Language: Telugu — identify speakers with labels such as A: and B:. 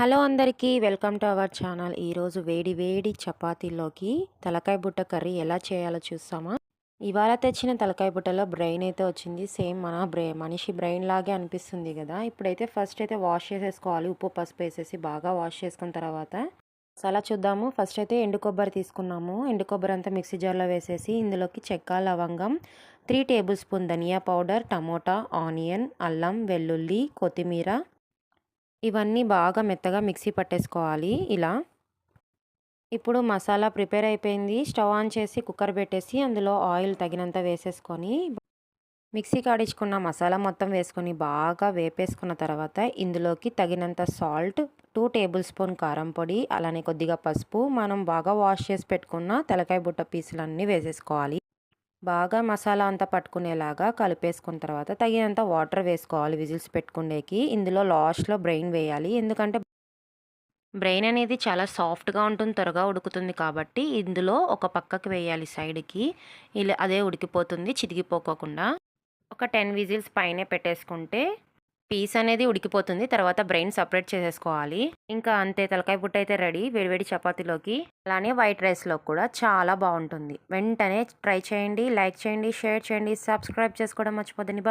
A: హలో అందరికీ వెల్కమ్ టు అవర్ ఛానల్. ఈరోజు వేడి వేడి చపాతీలోకి తలకాయ బుట్ట కర్రీ ఎలా చేయాలో చూస్తామా? ఇవాళ తెచ్చిన తలకాయ బుట్టలో బ్రెయిన్ అయితే వచ్చింది. సేమ్ మన బ్రె మనిషి బ్రెయిన్ లాగే అనిపిస్తుంది కదా. ఇప్పుడైతే ఫస్ట్ అయితే వాష్ చేసేసుకోవాలి. ఉప్పు పసుపు వేసేసి బాగా వాష్ చేసుకున్న తర్వాత మసాలా చూద్దాము. ఫస్ట్ అయితే ఎండు కొబ్బరి తీసుకున్నాము. ఎండు కొబ్బరి అంతా మిక్సీ జార్లో వేసేసి ఇందులోకి చెక్క లవంగం త్రీ టేబుల్ స్పూన్ ధనియా పౌడర్ టమోటా ఆనియన్ అల్లం వెల్లుల్లి కొత్తిమీర ఇవన్నీ బాగా మెత్తగా మిక్సీ పట్టేసుకోవాలి ఇలా. ఇప్పుడు మసాలా ప్రిపేర్ అయిపోయింది. స్టవ్ ఆన్ చేసి కుక్కర్ పెట్టేసి అందులో ఆయిల్ తగినంత వేసేసుకొని మిక్సీ కాడించుకున్న మసాలా మొత్తం వేసుకొని బాగా వేపేసుకున్న తర్వాత ఇందులోకి తగినంత సాల్ట్ టూ టేబుల్ స్పూన్ కారం పొడి అలానే కొద్దిగా పసుపు మనం బాగా వాష్ చేసి పెట్టుకున్న తెలకాయ బుట్ట పీసులన్నీ వేసేసుకోవాలి. బాగా మసాలా అంతా పట్టుకునేలాగా కలిపేసుకున్న తర్వాత తగినంత వాటర్ వేసుకోవాలి విజిల్స్ పెట్టుకునేకి. ఇందులో లాస్ట్లో బ్రెయిన్ వేయాలి. ఎందుకంటే బ్రెయిన్ అనేది చాలా సాఫ్ట్గా ఉంటుంది త్వరగా ఉడుకుతుంది కాబట్టి ఇందులో ఒక పక్కకి వేయాలి సైడ్కి. ఇలా అదే ఉడికిపోతుంది చితికిపోకోకుండా. ఒక టెన్ విజిల్స్ పైనే పెట్టేసుకుంటే పీస్ అనేది ఉడికిపోతుంది. తర్వాత బ్రెయిన్ సపరేట్ చేసేసుకోవాలి. ఇంకా అంతే తలకాయ బుట్ట అయితే రెడీ. వేడివేడి చపాతీలోకి అలానే వైట్ రైస్లో కూడా చాలా బాగుంటుంది. వెంటనే ట్రై చేయండి లైక్ చేయండి షేర్ చేయండి సబ్స్క్రైబ్ చేసుకోవడం మర్చిపోద్దండి.